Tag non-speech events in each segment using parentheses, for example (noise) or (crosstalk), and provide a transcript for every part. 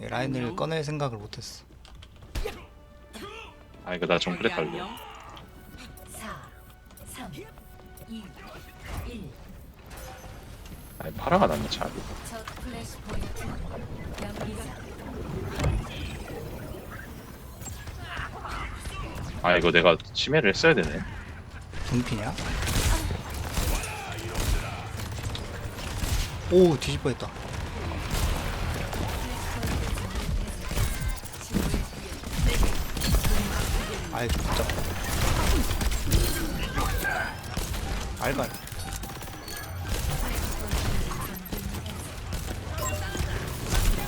네, 라인을 꺼낼 생각을 못했어. 아 이거 나 정글에 갈래 4, 3, 2, 1. 아니 파라가 낫네 차라리 첫 플래시 포인트. 연기자. 아 이거 내가 치매를 했어야 되네 동피냐? 오 뒤집어 했다. 아이 진짜. 알갈.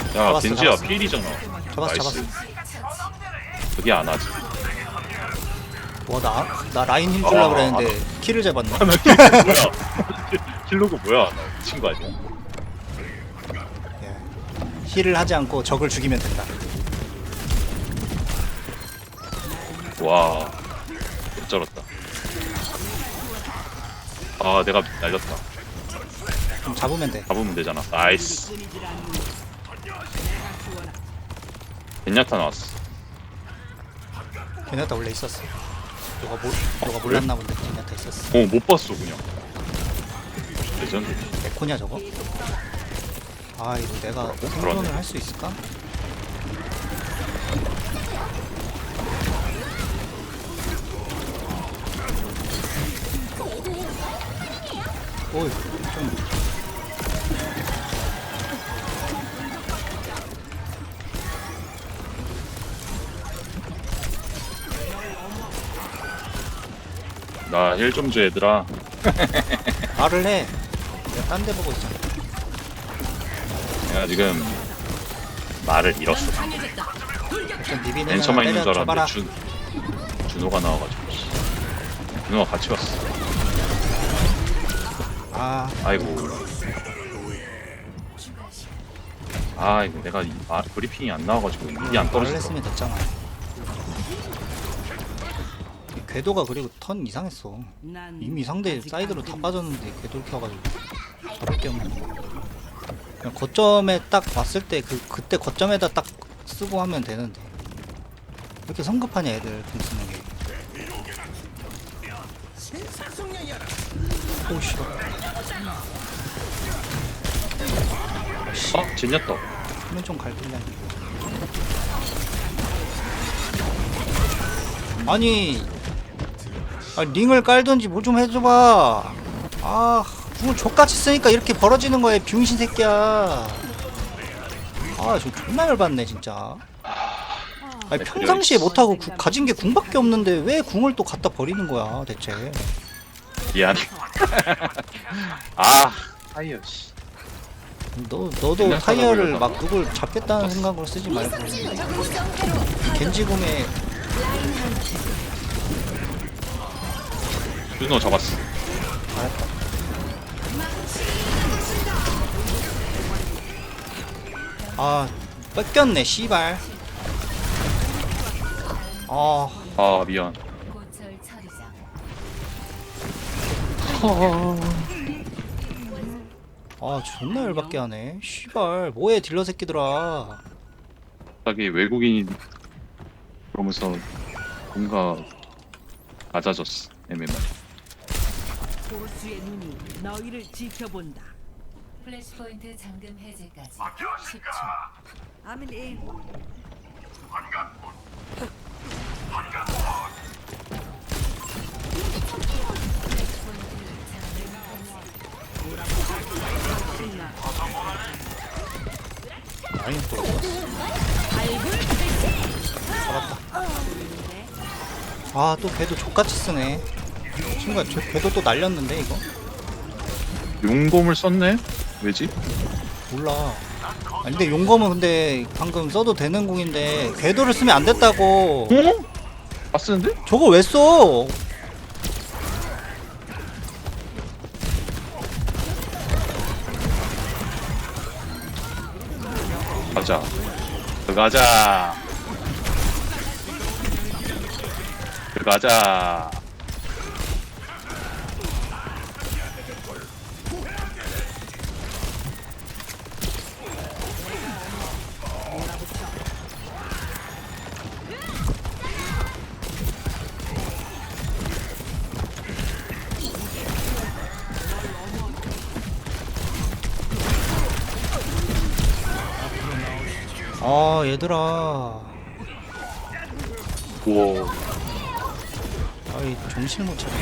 야 잡았어, 겐지야 잡았어. 필이잖아 잡았어 나이스. 잡았어. 그게 안 하지 뭐나 나 라인 힐 줄라 어, 그랬는데 키를 잡았네. 뭐야 (laughs) 킬로그 뭐야 나 미친 거 아니야 예. 힐을 하지 않고 적을 죽이면 된다. 와 쩔었다 아 내가 날렸다 그럼 잡으면 돼. 잡으면 되잖아 나이스 벤야타 나왔어 걔네타 원래 있었어. 너가 몰 너가 몰랐나 본데 걔네타 있었어. 어 못 봤어 그냥 레전드 에코냐 저거? 아 이거 내가 생존을 할 수 있을까? 오이 좀나힐 좀 줘 얘들아 (laughs) 말을 해. 내가 딴 데 보고 있잖아. 내가 지금 말을 잃었어 일단 비비는 벤처만 있는 줄. 알았는데 준, 준호가 나와가지고 씨. 준호가 같이 왔어 아 아이고 아 이거 내가 이 말, 브리핑이 안 나와가지고 입이 안 떨어졌어 됐잖아. 이 궤도가 그리고 턴 이상했어. 이미 상대 사이드로 다 빠졌는데 궤도를 켜가지고 게 없네. 그냥 거점에 딱 왔을 때 그 그때 거점에다 딱 쓰고 하면 되는데 왜 이렇게 성급하냐 애들 공 쓰는 게. 오. 어? 젠야떠 화면 좀 갈길래. 아니, 아, 링을 깔든지 뭐 좀 해줘봐. 아, 궁을 족같이 쓰니까 이렇게 벌어지는 거야, 병신 새끼야. 아, 저 존나 열받네, 진짜. 아니, 평상시에 못하고 구- 가진 게 궁밖에 없는데 왜 궁을 또 갖다 버리는 거야, 대체. 미안해 아 타이어 씨 너, 너도 타이어를 막 누굴 잡겠다는 생각으로 쓰지 말고. 겐지궁에 준호 잡았어 알았다. 아, 뺏겼네, 씨발. 아, 아 미안 아, 존나 열받게 하네. 씨발, 뭐해, 딜러 새끼들아. 갑자기 외국인이 그러면서 뭔가 낮아졌어 MMR 보수의 눈이 너희를 지켜본다. 플래시 포인트 잠금 해제까지 10초. 아밀리 라인 또? 잡았다. 아, 또 걔도 족같이 쓰네. 친구야, 저 걔도 또 날렸는데, 이거? 용검을 썼네? 왜지? 몰라. 아, 근데 용검은 근데 방금 써도 되는 공인데, 궤도를 쓰면 안 됐다고. 어? 아 쓰는데? 저거 왜 써? 가자. 들어가자. 들어가자 아 얘들아. 우와. 아이 정신을 못 차려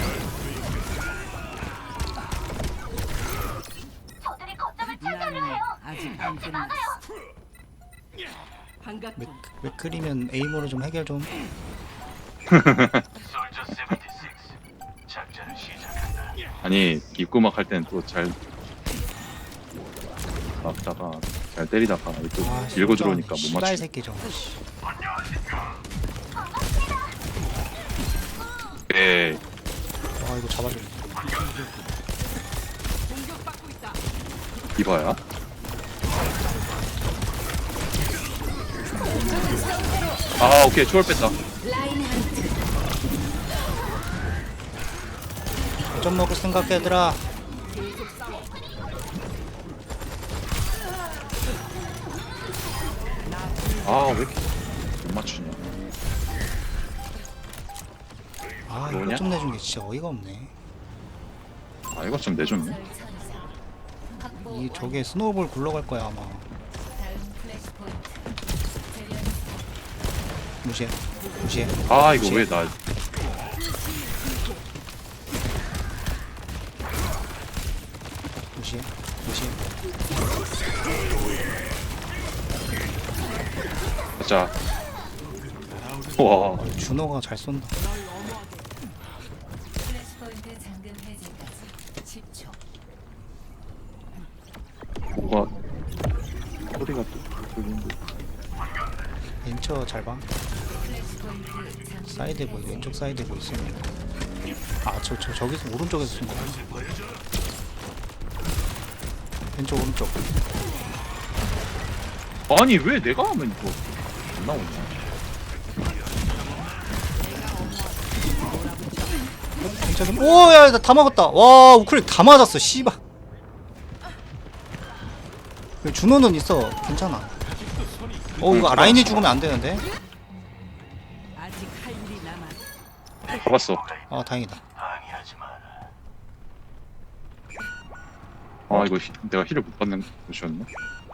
난 아직 안 끝났어. 반갑군. 왜 그리면 에임으로 좀 해결 좀. 아니 입구막 할 때는 또 잘 막다가 잘 때리다가 또 아, 밀고 들어오니까 못 맞추 새끼 좀. 씨. 네아 이거 잡아줘. 이봐야. 아 오케이. 초월 뺐다. 좀 먹을 생각 얘들아 아 왜 이렇게 못 맞추냐? 아 뭐냐? 이거 좀 내준 게 진짜 어이가 없네. 아 이거 좀 내줬네. 이 저게 스노우볼 굴러갈 거야 아마. 무시해. 무시해. 아 이거 왜 나 무시해. 무시해 가자. 와. 아, 준호가 잘 쏜다. 플래시 포인트 잠금 해제까지 10초. 뭐가 소리가 또 들리는데. 벤처 잘봐. 포인트 잠금 사이드에 보이 왼쪽 사이드에 보이 있어요. 아저 저 저기서 오른쪽에서 쏜 거야 왼쪽 오른쪽 아니 왜 내가 하면 이거 안 나오냐? 오야 나다 먹었다. 와 우클릭 다 맞았어 씨발. 그 준호는 있어. 괜찮아. 어 이거 라인이 죽으면 안 되는데? 아직 할 일이 남았어. 잡았어. 아 다행이다. 아 이거 히- 내가 힐을 못 받는 곳이었네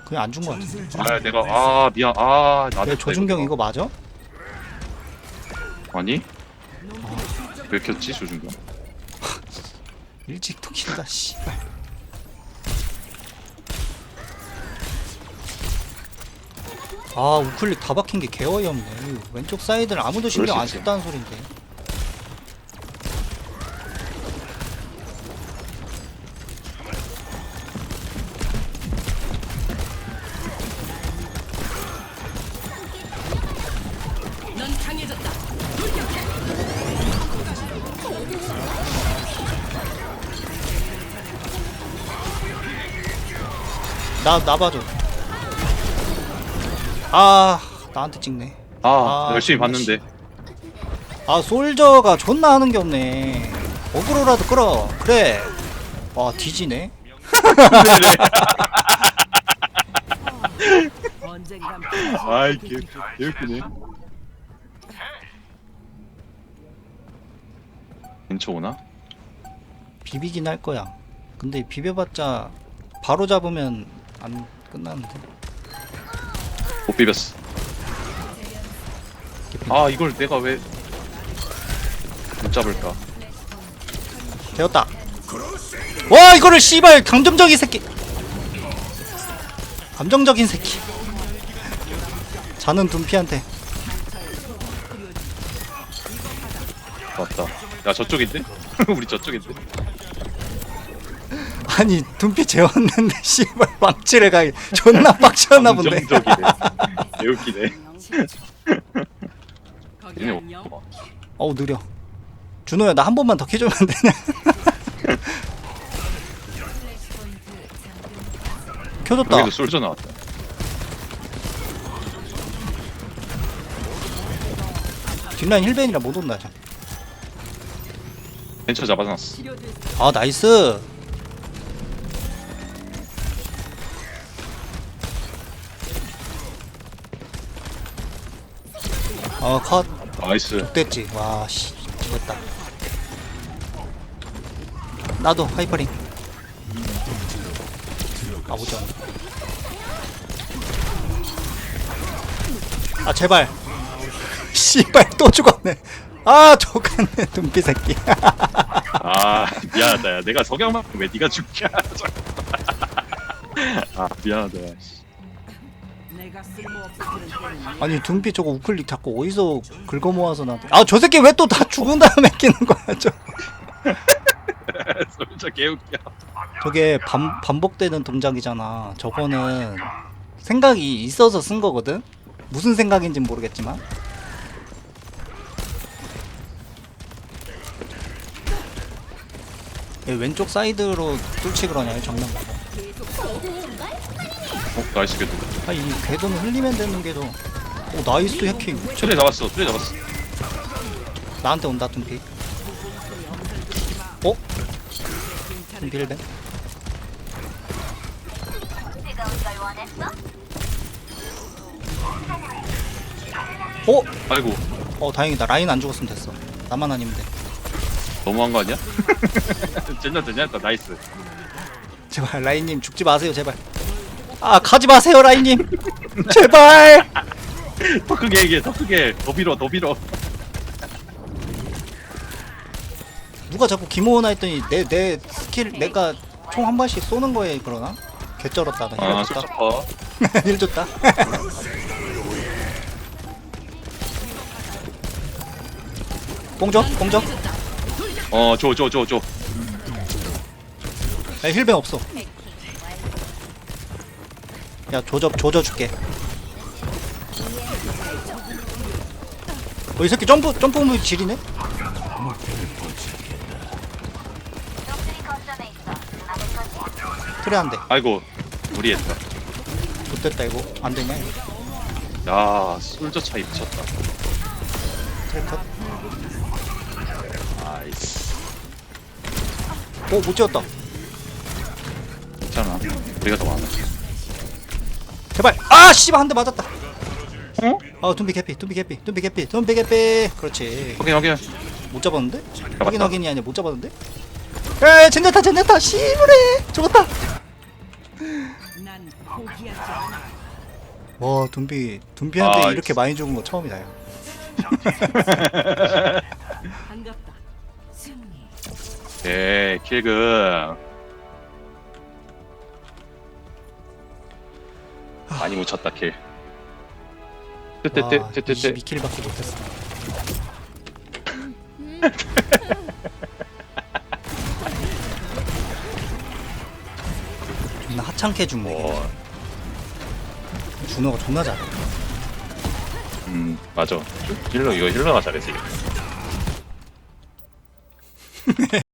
그냥 안 준 거 같은데. 아 내가 아 미안. 아 나 내 조준경 이거. 맞아? 아니? 왜 켰지 조준경? (laughs) 일찍 톡킨다 씨발. 아 우클릭 다 박힌 게 개어이 없네. 이거 왼쪽 사이드를 아무도 신경 안수 있지. 썼다는 소린데 나, 나 봐줘 아 나한테 찍네. 아, 아, 열심히 봤는데. 아 솔저가 존나 하는 게 없네. 어그로라도 끌어. 그래. 와 뒤지네. 언젠간 (laughs) 아이 (laughs) 개 개웃기네. 벤처 오나? 비비긴 할 거야. 근데 비벼봤자 바로 잡으면 안 끝나는데. 못 비볐어. 아 이걸 내가 왜 못 잡을까? 되었다. 와 이거를 씨발 감정적인 새끼. 감정적인 새끼. 자는 둠피한테. 맞다. 야 저쪽인데? (laughs) 우리 저쪽인데? 아니 둠피 재웠는데 (laughs) 씨발 망치를 가기 존나 빡쳤나 본데. 감정적이네. (laughs) 개웃기네. 거기 얘네 안녕. 어, 어우 느려. 준호야 나 한 번만 더 캐주면 안 되냐? (laughs) 켜줬다. 여기도 솔져 나왔다. 뒷라인 힐벤이라 못 온다 참. 벤처 잡아놨어. 아 나이스 어 컷. 나이스. 됐지. 와씨. 됐다. 나도 하이퍼링. 가보자. 아 제발. (laughs) 씨발 또 죽었네. 아 죽었네 둠비 새끼. 아 미안하다 야. 내가 석양만큼 왜 네가 죽냐. (laughs) 아 미안하다 야, 씨. 아니 둠비 저거 우클릭 자꾸 어디서 긁어 모아서 나한테. 아 저 새끼 왜 또 다 죽은 다음에 (laughs) 끼는 거야 저. (laughs) 진짜 개웃겨. 저게 반, 반복되는 동작이잖아. 저거는 생각이 있어서 쓴 거거든? 무슨 생각인진 모르겠지만. 얘 왼쪽 사이드로 뚫치 그러냐 이 정면. 가고 어 나이스 개도 아이 궤도는 흘리면 되는 궤도. 오 나이스 해킹. 트레 잡았어 트레 잡았어. 나한테 온다 둠피. 어? 1벤 어? 아이고. 어 다행이다. 라인 안 죽었으면 됐어. 나만 아니면 돼. 너무한 거 아니야? (laughs) 젠장 젠장 나이스. 제발 라인님 죽지 마세요 제발 아 가지 마세요 라인님. (laughs) 제발. 더 크게 얘기해 더 크게. 더 빌어 더 빌어. 누가 자꾸 기모으나 했더니 내 내 스킬 내가 총 한 발씩 쏘는 거에 그러나? 개쩔었다 나 아 힐 줬다 솔직커 힐 줬다. 공정 공정 어줘 줘 줘줘. 야 힐벤 없어 야 조져 조져 줄게. 어 이 새끼 점프 점프 무 지리네? 그래 안돼 아이고 무리했다 좋됐다 이거. 안되냐 이거 야 솔저 차이 미쳤다. 트컷. 나이스 오못 지웠다. 괜찮아. 우리가 더 많아 제발 아 씨발 한 대 맞았다 어? 아 둠비 개피 둠비 개피 둠비 개피 둠비 개피 그렇지 확인 확인 못 잡았는데? 확인 잡았다. 확인이 아니라 못 잡았는데? 에 젠네타 젠네타 씨부래 죽었다. 와 둠비 둠비한테 아, 이렇게 많이 죽은 거 처음이다. 승리. 네 (laughs) 킬금 많이 묻혔다 킬. 뜨뜨뜨 뜨뜨뜨. 22킬밖에 못했어. (laughs) 존나 하찮게 죽네 어, 준호가 존나 잘해. 음 맞아. 힐러 이거 힐러가 잘했어 이거